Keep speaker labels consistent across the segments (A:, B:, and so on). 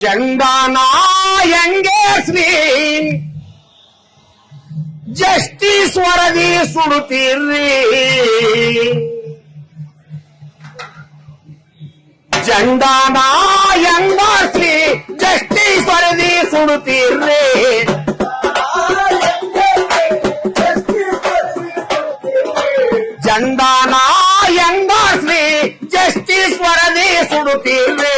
A: ಚಂದನ ಹೆಂಗೇಸ್ರಿ justice ವರದಿ ಸುಡುತ್ತೀರ್ರಿ ಜಂಡಾನ ಹೆಂಗಾಸ್ರಿ justice ವರದಿ ಸುಡುತ್ತೀರ್ರಿ ಜಂಡಾನ ಹೆಂಗಾಸ್ರಿ justice ವರದಿ ಸುಡುತ್ತೀರ್ರಿ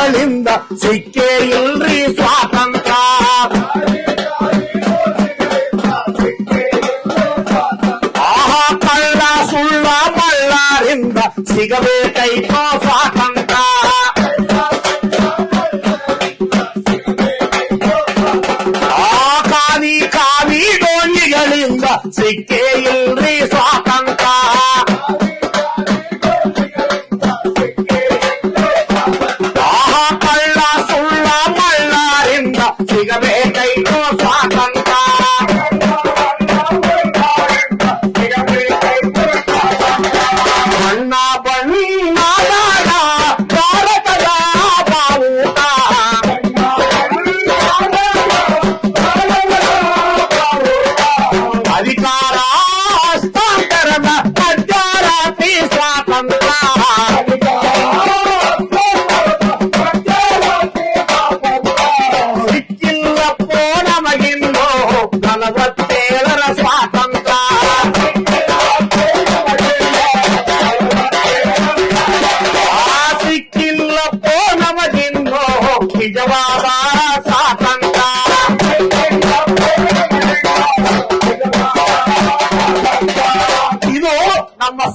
A: ಡೋಂಗಿಗಳಿಂದ ಸಿಕ್ಕೇ ಇಲ್ರಿ ಸ್ವಾತಂತ್ರ್ಯ ಆಹಾ ಕಳ್ಳ ಸುಳ್ಳ ಮಳ್ಳರಿಂದ ಸಿಗಬೇಕೈತೋ ಸ್ವಾತಂತ್ರ್ಯ ಆ ಕಾವಿ ಕಾವಿ ಡೋಂಗಿಗಳಿಂದ ಸಿಕ್ಕೇ ಇಲ್ರಿ ಸ್ವಾತಂತ್ರ್ಯ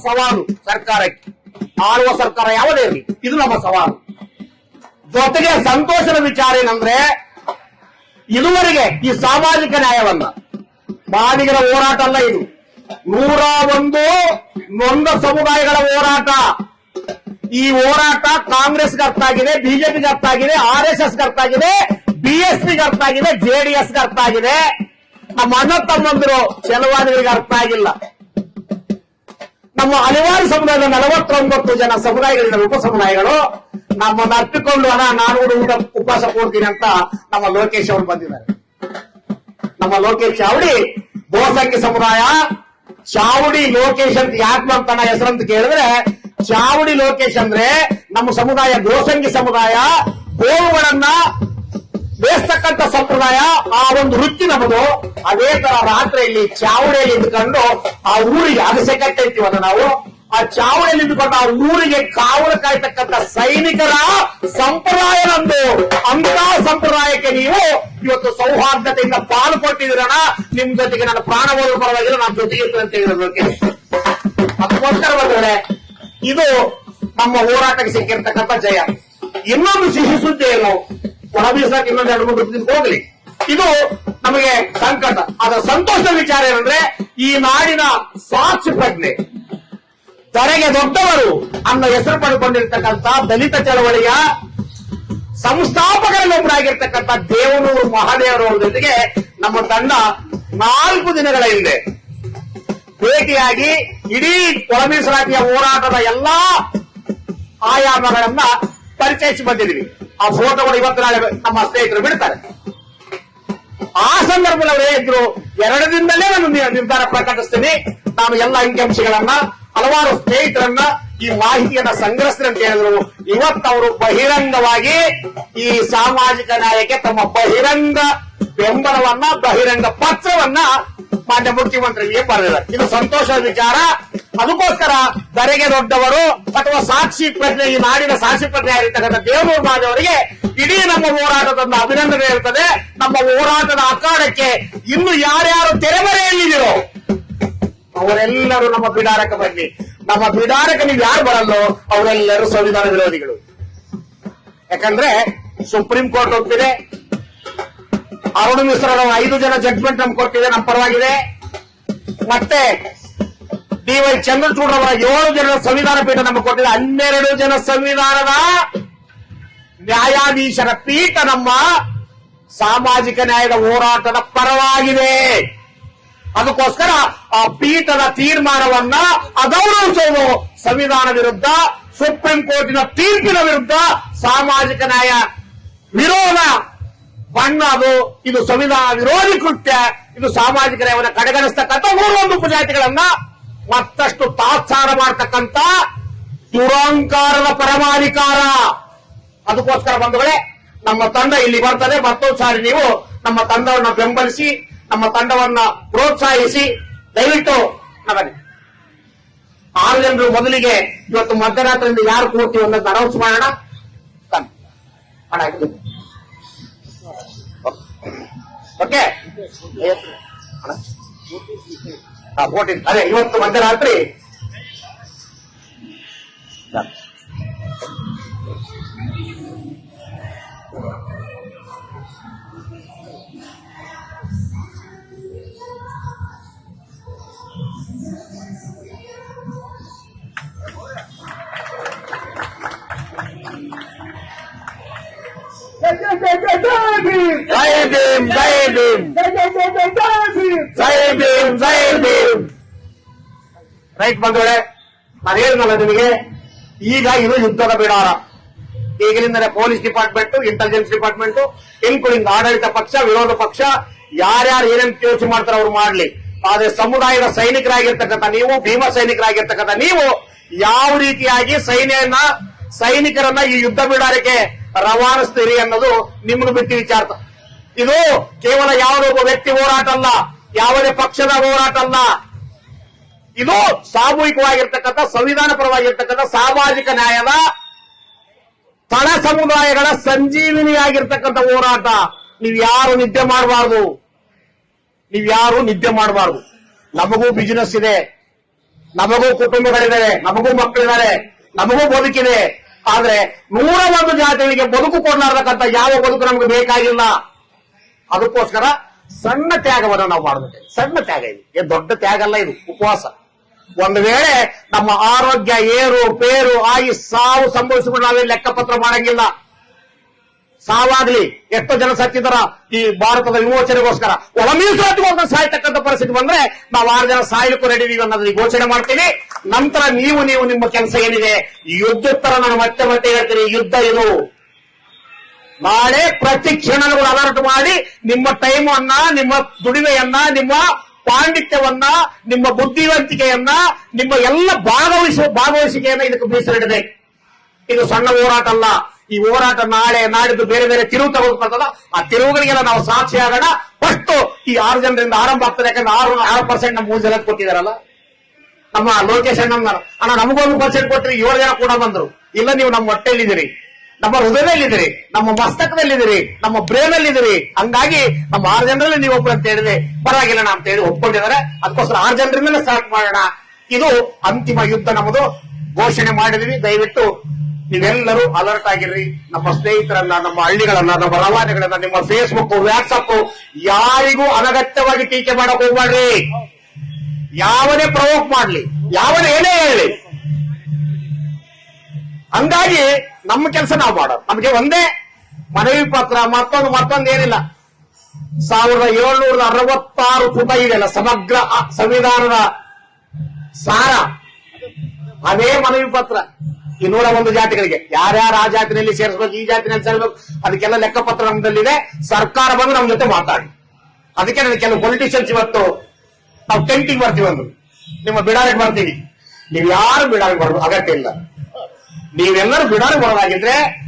A: ಸವಾಲು ಸರ್ಕಾರಕ್ಕೆ. ಆಳುವ ಸರ್ಕಾರ ಯಾವುದೇ ಇರಲಿ, ಇದು ನಮ್ಮ ಸವಾಲು. ಜೊತೆಗೆ ಸಂತೋಷದ ವಿಚಾರ ಏನಂದ್ರೆ, ಇದುವರೆಗೆ ಈ ಸಾಮಾಜಿಕ ನ್ಯಾಯವನ್ನ ಬಾಲಿಗರ ಹೋರಾಟ ಅಲ್ಲ ಇದು. ನೂರ ಒಂದು ನೊಂದ ಸಮುದಾಯಗಳ ಹೋರಾಟ. ಈ ಹೋರಾಟ ಕಾಂಗ್ರೆಸ್ಗೆ ಅರ್ಥ ಆಗಿದೆ, ಬಿಜೆಪಿಗೆ ಅರ್ಥ ಆಗಿದೆ, ಆರ್ ಎಸ್ ಎಸ್ ಅರ್ಥ ಆಗಿದೆ ಬಿಎಸ್ಪಿಗೆ ಅರ್ಥ ಆಗಿದೆ ಜೆಡಿಎಸ್ಗೆ ಅರ್ಥ ಆಗಿದೆ. ನಮ್ಮ ಅಣ್ಣ ತಮ್ಮಂದಿರು ಅರ್ಥ ಆಗಿಲ್ಲ. ನಮ್ಮ ಹಲವಾರು ಸಮುದಾಯದ ನಲವತ್ತೊಂಬತ್ತು ಜನ ಸಮುದಾಯಗಳಿಂದ ಉಪ ಸಮುದಾಯಗಳು ನಮ್ಮನ್ನು ಅಪ್ಪಿಕೊಂಡು ಹಣ ನಾನು ಊಟ ಉಪವಾಸ ಕೊಡ್ತೀನಿ ಅಂತ ನಮ್ಮ ಲೋಕೇಶ್ ಅವರು ಬಂದಿದ್ದಾರೆ. ನಮ್ಮ ಲೋಕೇಶ್ ಚಾವಡಿ ಬಹುಸಂಖ್ಯ ಸಮುದಾಯ, ಚಾವಡಿ ಲೋಕೇಶ್ ಅಂತ ಯಾಕೆ ಬರ್ತಾನ ಹೆಸರಂತ ಕೇಳಿದ್ರೆ, ಚಾವಡಿ ಲೋಕೇಶ್ ಅಂದ್ರೆ ನಮ್ಮ ಸಮುದಾಯ ಗೋಸಂಗಿ ಸಮುದಾಯ ಗೋವುಗಳನ್ನ ಬೇಸ್ತಕ್ಕಂಥ ಸಂಪ್ರದಾಯ ಆ ಒಂದು ವೃತ್ತಿ ನಮ್ಮದು. ಅದೇ ತರ ರಾತ್ರಿಯಲ್ಲಿ ಚಾವಣಿಯಲ್ಲಿ ಇದ್ಕೊಂಡು ಆ ಊರಿಗೆ ಅಗಸೆ ಕಟ್ಟಿರ್ತೀವಲ್ಲ ನಾವು. ಆ ಚಾವಣಿಯಲ್ಲಿ ಇದ್ಕೊಂಡು ಆ ಊರಿಗೆ ಕಾವಲು ಕಾಯ್ತಕ್ಕಂಥ ಸೈನಿಕರ ಸಂಪ್ರದಾಯ ನಮ್ದು. ಅಂತ ಸಂಪ್ರದಾಯಕ್ಕೆ ನೀವು ಇವತ್ತು ಸೌಹಾರ್ದತೆಯಿಂದ ಪಾಲು ಕೊಟ್ಟಿದ್ದೀರಣ ನಿಮ್ ಜೊತೆಗೆ ನನ್ನ ಪ್ರಾಣ ಹೋದ ಪರವಾಗಿಲ್ಲ, ನಾನು ಜೊತೆಗೆ ಇರ್ತದೆ ಅಂತ ಹೇಳೋದಕ್ಕೆ ಅದಕ್ಕೋಸ್ಕರ ಬಂದ್ರೆ ಇದು ನಮ್ಮ ಹೋರಾಟಕ್ಕೆ ಸಿಕ್ಕಿರ್ತಕ್ಕಂಥ ಜಯ. ಇನ್ನೊಂದು ಸಿಹಿ ಸುದ್ದಿ ಏನು ಬೀಸಕ್ಕೆ ಇನ್ನೊಂದು ಎರಡು ಮೂರು ದಿನ ಹೋಗ್ಲಿ. ಇದು ನಮಗೆ ಸಂಕಟ. ಅದರ ಸಂತೋಷದ ವಿಚಾರ ಏನಂದ್ರೆ, ಈ ನಾಡಿನ ಸಾಕ್ಷಿ ಪ್ರಜ್ಞೆ. ತರೆಗೆ ದೊಡ್ಡವರು ಅನ್ನ ಹೆಸರು ಪಡ್ಕೊಂಡಿರ್ತಕ್ಕಂಥ ದಲಿತ ಚಳವಳಿಯ ಸಂಸ್ಥಾಪಕರಲ್ಲೊಬ್ಬರಾಗಿರ್ತಕ್ಕಂಥ ದೇವನೂರು ಮಹಾದೇವರವರ ಜೊತೆಗೆ ನಮ್ಮ ತಂಡ ನಾಲ್ಕು ದಿನಗಳ ಹಿಂದೆ ಭೇಟಿಯಾಗಿ ಇಡೀ ಕೊಳಮೀಸಲಾತಿಯ ಹೋರಾಟದ ಎಲ್ಲಾ ಆಯಾಮಗಳನ್ನ ಪರಿಚಯಿಸಿ ಬಂದಿದ್ವಿ ಆ ಫೋಟೋಗಳು ಇವತ್ತು ನಾಳೆ ನಮ್ಮ ಸ್ನೇಹಿತರು ಬಿಡ್ತಾರೆ. ಆ ಸಂದರ್ಭದಲ್ಲಿ ಅವರು ಹೇಳಿದ್ರು, ಎರಡರಿಂದಲೇ ನಾನು ನಿರ್ಧಾರ ಪ್ರಕಟಿಸ್ತೀನಿ. ನಾನು ಎಲ್ಲ ಅಂಕಿಅಂಶಗಳನ್ನ, ಹಲವಾರು ಸ್ನೇಹಿತರನ್ನ ಈ ಮಾಹಿತಿಯನ್ನ ಸಂಗ್ರಹಿಸ್ತೀನಿ ಅಂತ ಹೇಳಿದ್ರು. ಇವತ್ತವರು ಬಹಿರಂಗವಾಗಿ ಈ ಸಾಮಾಜಿಕ ನ್ಯಾಯಕ್ಕೆ ತಮ್ಮ ಬಹಿರಂಗ ಬೆಂಬಲವನ್ನ, ಬಹಿರಂಗ ಪತ್ರವನ್ನ ಮಾನ್ಯ ಮುಖ್ಯಮಂತ್ರಿಗೆ ಬರೆದಿದ್ದಾರೆ ಇದು ಸಂತೋಷದ ವಿಚಾರ. ಅದಕ್ಕೋಸ್ಕರ ಧರೆಗೆ ದೊಡ್ಡವರು ಅಥವಾ ಸಾಕ್ಷಿ ಪ್ರಜ್ಞೆ, ಈ ನಾಡಿನ ಸಾಕ್ಷಿ ಪ್ರಜ್ಞೆ ಆಗಿರ್ತಕ್ಕಂಥ ದೇವನೂರು ಮಹಾದೇವರಿಗೆ ಇಡೀ ನಮ್ಮ ಹೋರಾಟದ ಅಭಿನಂದನೆ ಇರ್ತದೆ ನಮ್ಮ ಹೋರಾಟದ ಅಖಾಡಕ್ಕೆ ಇನ್ನು ಯಾರ್ಯಾರು ತೆರೆಮರೆಯಲ್ಲಿದ್ದೀರೋ, ಅವರೆಲ್ಲರೂ ನಮ್ಮ ಬಿಡಾರಕ್ಕೆ ಬನ್ನಿ. ನಮ್ಮ ಬಿಡಾರಕ್ಕೆ ನೀವು ಯಾರು ಬರಲ್ಲೋ ಅವರೆಲ್ಲರೂ ಸಂವಿಧಾನ ವಿರೋಧಿಗಳು. ಯಾಕಂದ್ರೆ ಸುಪ್ರೀಂ ಕೋರ್ಟ್ ಒಪ್ಪಿದೆ ಅರುಣ್ ಮಿಶ್ರಾ ಐದು ಜನ ಜಡ್ಜ್ಮೆಂಟ್ ನಮ್ಗೆ ಕೊಟ್ಟಿದೆ ನಮ್ಮ ಪರವಾಗಿದೆ. ಮತ್ತೆ ಡಿ ವೈ ಚಂದ್ರಚೂಡ್ ಅವರ ಏಳು ಜನ ಸಂವಿಧಾನ ಪೀಠ ನಮಗೆ ಕೊಟ್ಟಿದೆ ಹನ್ನೆರಡು ಜನ ಸಂವಿಧಾನದ ನ್ಯಾಯಾಧೀಶರ ಪೀಠ ನಮ್ಮ ಸಾಮಾಜಿಕ ನ್ಯಾಯದ ಹೋರಾಟದ ಪರವಾಗಿದೆ. ಅದಕ್ಕೋಸ್ಕರ ಆ ಪೀಠದ ತೀರ್ಮಾನವನ್ನ ಅಗೌರವಿಸುವುದು ಸಂವಿಧಾನ ವಿರುದ್ಧ, ಸುಪ್ರೀಂ ಕೋರ್ಟಿನ ತೀರ್ಪಿನ ವಿರುದ್ಧ ಸಾಮಾಜಿಕ ನ್ಯಾಯ ವಿರೋಧ ಬಣ್ಣ ಅದು ಇದು ಸಂವಿಧಾನ ವಿರೋಧಿ ಕೃತ್ಯ, ಇದು ಸಾಮಾಜಿಕ ನ್ಯಾಯವನ್ನು ಕಡೆಗಣಿಸ್ತಕ್ಕಂಥ ಮೂರೊಂದು ಪಂಚಾಯತಿಗಳನ್ನ ಮತ್ತಷ್ಟು ತಾತ್ಸಾರ ಮಾಡತಕ್ಕಂತ ದುರಂಕಾರದ ಪರಮಾಧಿಕಾರ ಅದಕ್ಕೋಸ್ಕರ ಬಂಧುಗಳೇ, ನಮ್ಮ ತಂಡ ಇಲ್ಲಿ ಬರ್ತದೆ ಮತ್ತೊಂದು ಸಾರಿ ನೀವು ನಮ್ಮ ತಂಡವನ್ನ ಬೆಂಬಲಿಸಿ, ನಮ್ಮ ತಂಡವನ್ನ ಪ್ರೋತ್ಸಾಹಿಸಿ, ದಯವಿಟ್ಟು ನಮಗೆ ಆರು ಜನರು ಮೊದಲಿಗೆ ಇವತ್ತು ಮಧ್ಯರಾತ್ರಿಯಿಂದ ಯಾರು ಕೂರ್ತೀವಿ ಅನ್ನೋದು ಅನೌನ್ಸ್ ಮಾಡೋಣ. ಹಣ. ಓಕೆ ಹಣ? ಹಾ, voting. ಅದೇ ಇವತ್ತು ಮಧ್ಯರಾತ್ರಿ ಜೈ ಭೀಮ್ ಜೈ ಭೀಮ್ ಜೈ ರೈಟ್ ಬಂದೋಳೆ ನಾನು ಹೇಳಿದ್ನಲ್ಲ ನಿಮಗೆ? ಈಗ ಇದು ಯುದ್ಧದ ಬಿಡಾರ. ಈಗಲಿಂದಲೇ police department intelligence department including ಆಡಳಿತ ಪಕ್ಷ, ವಿರೋಧ ಪಕ್ಷ, ಯಾರ್ಯಾರು ಏನೇನ್ ಯೋಚನೆ ಮಾಡ್ತಾರೆ ಅವ್ರು ಮಾಡ್ಲಿ. ಆದ್ರೆ ಸಮುದಾಯದ ಸೈನಿಕರಾಗಿರ್ತಕ್ಕಂಥ ನೀವು, ಭೀಮ ಸೈನಿಕರಾಗಿರ್ತಕ್ಕಂಥ ನೀವು, ಯಾವ ರೀತಿಯಾಗಿ ಸೈನ್ಯನ ಸೈನಿಕರನ್ನ ಈ ಯುದ್ಧ ಬಿಡಾರಕ್ಕೆ ರವಾನಿಸ್ತೀರಿ ಅನ್ನೋದು ನಿಮ್ಗೆ ಬಿಟ್ಟು ವಿಚಾರ. ಇದು ಕೇವಲ ಯಾವುದೋ ಒಬ್ಬ ವ್ಯಕ್ತಿ ಹೋರಾಟ ಅಲ್ಲ ಯಾವುದೇ ಪಕ್ಷದ ಹೋರಾಟ ಅಲ್ಲ. ಇದು ಸಾಮೂಹಿಕವಾಗಿರ್ತಕ್ಕಂಥ, ಸಂವಿಧಾನ ಪರವಾಗಿರ್ತಕ್ಕಂಥ ಸಾಮಾಜಿಕ ನ್ಯಾಯದ ತಳ ಸಮುದಾಯಗಳ ಸಂಜೀವಿನಿಯಾಗಿರ್ತಕ್ಕಂಥ ಹೋರಾಟ. ನೀವು ಯಾರು ನಿದ್ದೆ ಮಾಡಬಾರ್ದು? ನೀವು ಯಾರು ನಿದ್ದೆ ಮಾಡಬಾರ್ದು? ನಮಗೂ ಬಿಸಿನೆಸ್ ಇದೆ. ನಮಗೂ ಕುಟುಂಬಗಳಿದ್ದಾರೆ ನಮಗೂ ಮಕ್ಕಳಿದ್ದಾರೆ. ನಮಗೂ ಬದುಕಿದೆ. ಆದ್ರೆ ನೂರ ಒಂದು ಜಾತಿಗಳಿಗೆ ಬದುಕು ಕೊಡಲಾರ್ದಕ್ಕಂಥ ಯಾವ ಬದುಕು ನಮಗೆ ಬೇಕಾಗಿಲ್ಲ. ಅದಕ್ಕೋಸ್ಕರ ಸಣ್ಣ ತ್ಯಾಗವನ್ನು ನಾವು ಮಾಡಬೇಕು. ಸಣ್ಣ ತ್ಯಾಗ ಇದು. ದೊಡ್ಡ ತ್ಯಾಗ ಅಲ್ಲ ಇದು. ಉಪವಾಸ. ಒಂದು ವೇಳೆ ನಮ್ಮ ಆರೋಗ್ಯ, ಏರು, ಪೇರು ಆಗಿ ಸಾವು ಸಂಭವಿಸಿಕೊಂಡು ನಾವೇ ಲೆಕ್ಕಪತ್ರ ಮಾಡಂಗಿಲ್ಲ. ಸಾವಾಗ್ಲಿ, ಎಷ್ಟೋ ಜನ ಸತ್ತಿದಾರ ಈ ಭಾರತದ ವಿಮೋಚನೆಗೋಸ್ಕರ. ಒಳ ಮೀಸಲಾತಿಗೋಸ್ಕರ ಸಾಯ್ತಕ್ಕಂಥ ಪರಿಸ್ಥಿತಿ ಬಂದ್ರೆ ನಾವು ಆರು ಜನ ಸಾಯ್ಲಿಕ್ಕೂ ರೆಡಿ ಇದೀವಿ ಅನ್ನೋದನ್ನ ಘೋಷಣೆ ಮಾಡ್ತೀವಿ. ನಂತರ ನೀವು ನೀವು ನಿಮ್ಮ ಕೆಲಸ ಏನಿದೆ? ಯುದ್ಧೋತ್ತರ ನಾನು ಮತ್ತೆ ಮತ್ತೆ ಹೇಳ್ತೀನಿ. ಯುದ್ಧ ಇದು. ನಾಳೆ ಪ್ರತಿ ಕ್ಷಣಗಳು ಅಲರ್ಟ್ ಮಾಡಿ ನಿಮ್ಮ ಟೈಮ್ ಅನ್ನ ನಿಮ್ಮ ದುಡಿಮೆಯನ್ನ, ನಿಮ್ಮ ಪಾಂಡಿತ್ಯವನ್ನ, ನಿಮ್ಮ ಬುದ್ಧಿವಂತಿಕೆಯನ್ನ, ನಿಮ್ಮ ಎಲ್ಲ ಭಾಗವಹಿಸುವ ಭಾಗವಹಿಸಿಕೆಯನ್ನ ಇದಕ್ಕೆ ಮೀಸಲಿಡಬೇಕು ಇದು ಸಣ್ಣ ಹೋರಾಟ ಅಲ್ಲ. ಈ ಹೋರಾಟ ನಾಳೆ ನಾಡಿದ್ದು ಬೇರೆ ಬೇರೆ ತಿರುವು ತಗೋತಲ್ಲ ಆ ತಿರುವುಗಳಿಗೆಲ್ಲ ನಾವು ಸಾಕ್ಷಿ ಆಗೋಣ. ಫಸ್ಟ್ ಈ ಆರು ಜನರಿಂದ ಆರಂಭ ಆಗ್ತದೆ. ಯಾಕಂದ್ರೆ ಆರು ಆರು ಪರ್ಸೆಂಟ್ ನಮ್ಮ ಮೂರು ಜನ ಕೊಟ್ಟಿದಾರಲ್ಲ. ನಮ್ಮ ಲೋಕೇಶ್ ಅಣ್ಣ ಅಣ್ಣ, ನಮಗೊಂದು ಪರ್ಸೆಂಟ್ ಕೊಟ್ಟರೆ ಏಳು ಜನ ಕೂಡ ಬಂದರು. ಇಲ್ಲ, ನೀವು ನಮ್ಮ ಹೊಟ್ಟೆಯಲ್ಲಿದ್ದೀರಿ. ನಮ್ಮ ಹೃದಯದಲ್ಲಿದ್ದೀರಿ, ನಮ್ಮ ಮಸ್ತಕದಲ್ಲಿದ್ದೀರಿ, ನಮ್ಮ ಬ್ರೇನ್ ಅಲ್ಲಿದ್ದೀರಿ ಹಂಗಾಗಿ ನಮ್ಮ ಆರು ಜನರಲ್ಲಿ ನೀವು ಒಬ್ಬರು ಅಂತ ಹೇಳಿದ್ರೆ ಪರವಾಗಿಲ್ಲ ನಾ ಅಂತ ಹೇಳಿ ಒಪ್ಕೊಂಡಿದ್ದಾರೆ. ಅದಕ್ಕೋಸ್ಕರ ಆರು ಜನರಿಂದಲೇ ಸ್ಟಾರ್ಟ್ ಮಾಡೋಣ. ಇದು ಅಂತಿಮ ಯುದ್ಧ ನಮ್ಮದು. ಘೋಷಣೆ ಮಾಡಿದ್ವಿ. ದಯವಿಟ್ಟು ನೀವೆಲ್ಲರೂ ಅಲರ್ಟ್ ಆಗಿರ್ರಿ. ನಮ್ಮ ಸ್ನೇಹಿತರನ್ನ ನಮ್ಮ ಹಳ್ಳಿಗಳನ್ನ ನಮ್ಮ ರವಾನೆಗಳನ್ನ, ನಿಮ್ಮ ಫೇಸ್ಬುಕ್ ವಾಟ್ಸಪ್ ಯಾರಿಗೂ ಅನಗತ್ಯವಾಗಿ ಟೀಕೆ ಮಾಡಕ್ ಹೋಗ್ಬೇಡ್ರಿ ಯಾವನೇ ಪ್ರವೋಕ್ ಮಾಡ್ಲಿ, ಯಾವನೇ ಏನೇ ಹೇಳಿ. ಹಂಗಾಗಿ ನಮ್ಮ ಕೆಲಸ ನಾವು ಮಾಡೋದು. ನಮಗೆ ಒಂದೇ ಮನವಿ ಪತ್ರ, ಮತ್ತೊಂದು ಮತ್ತೊಂದು ಏನಿಲ್ಲ. ಸಾವಿರದ ಏಳ್ನೂರ ಅರವತ್ತಾರು ಪುಟ ಇದೆಯಲ್ಲ, ಸಮಗ್ರ ಸಂವಿಧಾನದ ಸಾರ. ಅದೇ ಮನವಿ ಪತ್ರ. ಈ ನೂರ ಒಂದು ಜಾತಿಗಳಿಗೆ. ಯಾರ್ಯಾರ ಆ ಜಾತಿನಲ್ಲಿ ಸೇರಿಸ್ಬೇಕು, ಈ ಜಾತಿನಲ್ಲಿ ಸೇರಿಸ್ಬೇಕು ಅದಕ್ಕೆಲ್ಲ ಲೆಕ್ಕಪತ್ರ ನಮ್ಮದಲ್ಲಿದೆ ಸರ್ಕಾರ ಬಂದು ನಮ್ಮ ಜೊತೆ ಮಾತಾಡಿ. ಅದಕ್ಕೆ ನನಗೆ ಕೆಲವು ಪೊಲಿಟಿಷಿಯನ್ಸ್ ಇವತ್ತು ನಾವು ಟೆಂಟಿಗೆ ಬರ್ತೀವಿ ಅಂದ್ರು. ನಿಮ್ಮ ಬಿಡಾರಿಗೆ ಬರ್ತೀವಿ ನೀವು ಯಾರು ಬಿಡಾರಿಗೆ ಬರೋದು ಅಗತ್ಯ ಇಲ್ಲ. ನೀವೆಲ್ಲರೂ ಬಿಡಾರ ಬರೋದಾಗಿದ್ರೆ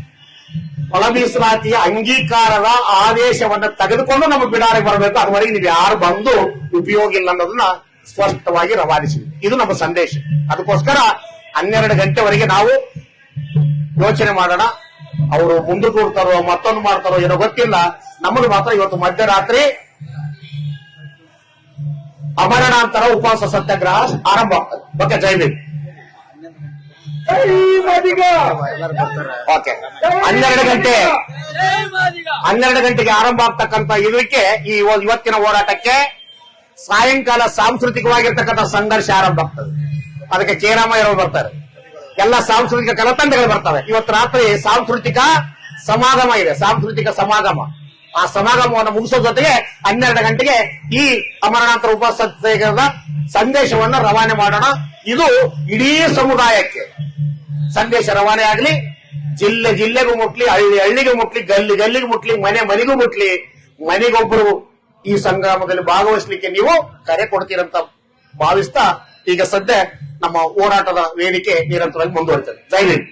A: ಒಳ ಮೀಸಲಾತಿಯ ಅಂಗೀಕಾರದ ಆದೇಶವನ್ನ ತೆಗೆದುಕೊಂಡು ನಮ್ಮ ಬಿಡಾರಿಗೆ ಬರಬೇಕು. ಅದುವರೆಗೆ ನೀವು ಯಾರು ಬಂದು ಉಪಯೋಗ ಇಲ್ಲ ಅನ್ನೋದನ್ನ ಸ್ಪಷ್ಟವಾಗಿ ರವಾನಿಸಿದ್ವಿ ಇದು ನಮ್ಮ ಸಂದೇಶ. ಅದಕ್ಕೋಸ್ಕರ ಹನ್ನೆರಡು ಗಂಟೆವರೆಗೆ ನಾವು ಯೋಚನೆ ಮಾಡೋಣ. ಅವರು ಮುಂದೆ ಕೂಡ್ತಾರೋ ಮತ್ತೊಂದು ಮಾಡ್ತಾರೋ ಏನೋ ಗೊತ್ತಿಲ್ಲ. ನಮ್ಮದು ಮಾತ್ರ ಇವತ್ತು ಮಧ್ಯರಾತ್ರಿ. ಅಮರಣಾಂತರ ಉಪವಾಸ ಸತ್ಯಾಗ್ರಹ ಆರಂಭ. ಆಗ್ತದೆ ಓಕೆ ಓಕೆ. ಹನ್ನೆರಡು ಗಂಟೆ. ಹನ್ನೆರಡು ಗಂಟೆಗೆ ಆರಂಭ ಆಗ್ತಕ್ಕಂತ ಇದಕ್ಕೆ ಈ ಇವತ್ತಿನ ಹೋರಾಟಕ್ಕೆ ಸಾಯಂಕಾಲ ಸಾಂಸ್ಕೃತಿಕವಾಗಿರ್ತಕ್ಕಂಥ ಸಂಘರ್ಷ ಆರಂಭ ಆಗ್ತದೆ. ಅದಕ್ಕೆ ಚೇರಾಮಯ್ಯರು ಬರ್ತಾರೆ. ಎಲ್ಲ ಸಾಂಸ್ಕೃತಿಕ ಕಲತಂಡಗಳು ಬರ್ತವೆ. ಇವತ್ತು ರಾತ್ರಿ ಸಾಂಸ್ಕೃತಿಕ ಸಮಾಗಮ ಇದೆ. ಸಾಂಸ್ಕೃತಿಕ ಸಮಾಗಮ. ಆ ಸಮಾಗಮವನ್ನು ಮುಗಿಸೋ ಜೊತೆಗೆ ಹನ್ನೆರಡು ಗಂಟೆಗೆ ಈ ಅಮರನಾಥ ಉಪಸ್ಥಿತ ಸಂದೇಶವನ್ನು ರವಾನೆ ಮಾಡೋಣ. ಇದು ಇಡೀ ಸಮುದಾಯಕ್ಕೆ ಸಂದೇಶ ರವಾನೆ ಆಗ್ಲಿ, ಜಿಲ್ಲೆ ಜಿಲ್ಲೆಗೂ ಮುಟ್ಲಿ, ಹಳ್ಳಿ ಹಳ್ಳಿಗೂ ಮುಟ್ಲಿ, ಗಲ್ಲಿ ಗಲ್ಲಿಗೂ ಮುಟ್ಲಿ, ಮನೆ ಮನೆಗೂ ಮುಟ್ಲಿ ಮನೆಗೊಬ್ಬರು ಈ ಸಂಗ್ರಾಮದಲ್ಲಿ ಭಾಗವಹಿಸಲಿಕ್ಕೆ ನೀವು ಕರೆ ಕೊಡ್ತೀರಂತ ಭಾವಿಸ್ತಾ ಈಗ ಸದ್ಯ ನಮ್ಮ ಹೋರಾಟದ ವೇದಿಕೆ ನಿರಂತರವಾಗಿ ಮುಂದುವರಿತದೆ. ಜೈ ಹಿಂದ್.